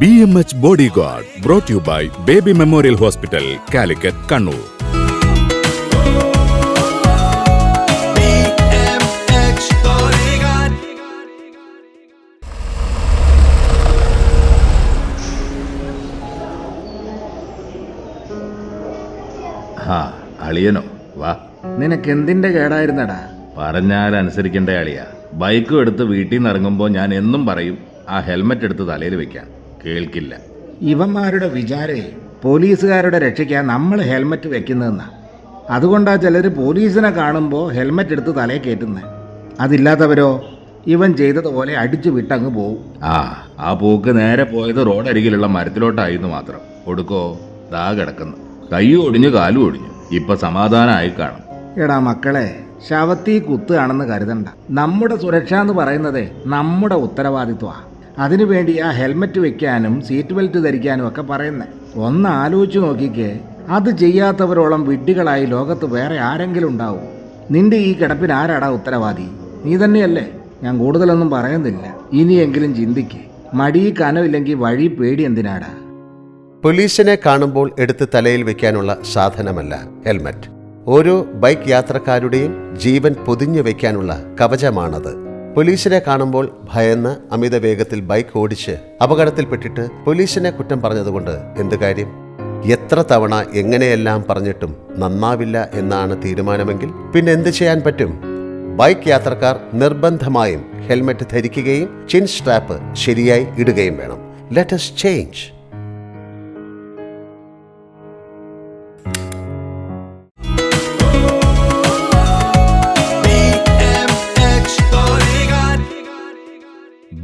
B M H body guard brought you by baby memorial hospital Calicut Kannur ആ അളിയനോ വാ. നിനക്ക് എന്തിന്റെ കേടായിരുന്നടാ? പറഞ്ഞാൽ അനുസരിക്കേണ്ട അളിയ. ബൈക്കും എടുത്ത് വീട്ടിൽ നിന്ന് ഇറങ്ങുമ്പോൾ ഞാൻ എന്നും പറയും ആ ഹെൽമെറ്റ് എടുത്ത് തലയിൽ വെക്കാൻ. കേൾക്കില്ല. ഇവന്മാരുടെ വിചാരേ പോലീസുകാരുടെ രക്ഷയ്ക്കാ നമ്മൾ ഹെൽമറ്റ് വെക്കുന്നതെന്നാ. അതുകൊണ്ടാ ചിലർ പോലീസിനെ കാണുമ്പോൾ ഹെൽമറ്റ് എടുത്ത് തലയിൽ കയറ്റുന്നത് അതില്ലാത്തവരോ? ഇവൻ ചെയ്തതുപോലെ അടിച്ചു വിട്ടങ്ങ് പോവും. ആ ആ പോക്ക് നേരെ പോയത് റോഡരികിലുള്ള മരത്തിലോട്ടായിരുന്നു മാത്രം. ഒടുക്കോ ദാ കിടക്കുന്നു. കൈയും ഒടിഞ്ഞു കാലും ഒടിഞ്ഞു. ഇപ്പൊ സമാധാനമായി കാണും. എടാ മക്കളെ ശവത്തി കുത്തുകയാണെന്ന് കരുതണ്ട. നമ്മുടെ സുരക്ഷ എന്ന് പറയുന്നത് നമ്മുടെ ഉത്തരവാദിത്വമാണ് അതിനുവേണ്ടി ആ ഹെൽമറ്റ് വെക്കാനും സീറ്റ് ബെൽറ്റ് ധരിക്കാനും ഒക്കെ പറയുന്നത് ഒന്ന് ആലോചിച്ച് നോക്കിക്കേ അത് ചെയ്യാത്തവരോളം വിഡ്ഢികളായി ലോകത്ത് വേറെ ആരെങ്കിലും ഉണ്ടാവും? നിന്റെ ഈ കിടപ്പിന് ആരാടാ ഉത്തരവാദി? നീ തന്നെയല്ലേ? ഞാൻ കൂടുതലൊന്നും പറയുന്നില്ല. ഇനിയെങ്കിലും ചിന്തിക്ക്. മടി കനമില്ലെങ്കിൽ വഴി പേടി എന്തിനാടാ? പോലീസിനെ കാണുമ്പോൾ എടുത്ത് തലയിൽ വെക്കാനുള്ള സാധനമല്ല ഹെൽമറ്റ്. ഓരോ ബൈക്ക് യാത്രക്കാരുടെയും ജീവൻ പൊതിഞ്ഞു വയ്ക്കാനുള്ള കവചമാണത്. പോലീസിനെ കാണുമ്പോൾ ഭയന്ന് അമിത വേഗത്തിൽ ബൈക്ക് ഓടിച്ച് അപകടത്തിൽപ്പെട്ടിട്ട് പോലീസിനെ കുറ്റം പറഞ്ഞതുകൊണ്ട് എന്ത് കാര്യം? എത്ര തവണ എങ്ങനെയെല്ലാം പറഞ്ഞിട്ടും നന്നാവില്ല എന്നാണ് തീരുമാനമെങ്കിൽ പിന്നെ എന്ത് ചെയ്യാൻ പറ്റും? ബൈക്ക് യാത്രക്കാർ നിർബന്ധമായും ഹെൽമറ്റ് ധരിക്കുകയും ചിൻ സ്ട്രാപ്പ് ശരിയായി ഇടുകയും വേണം. Let's change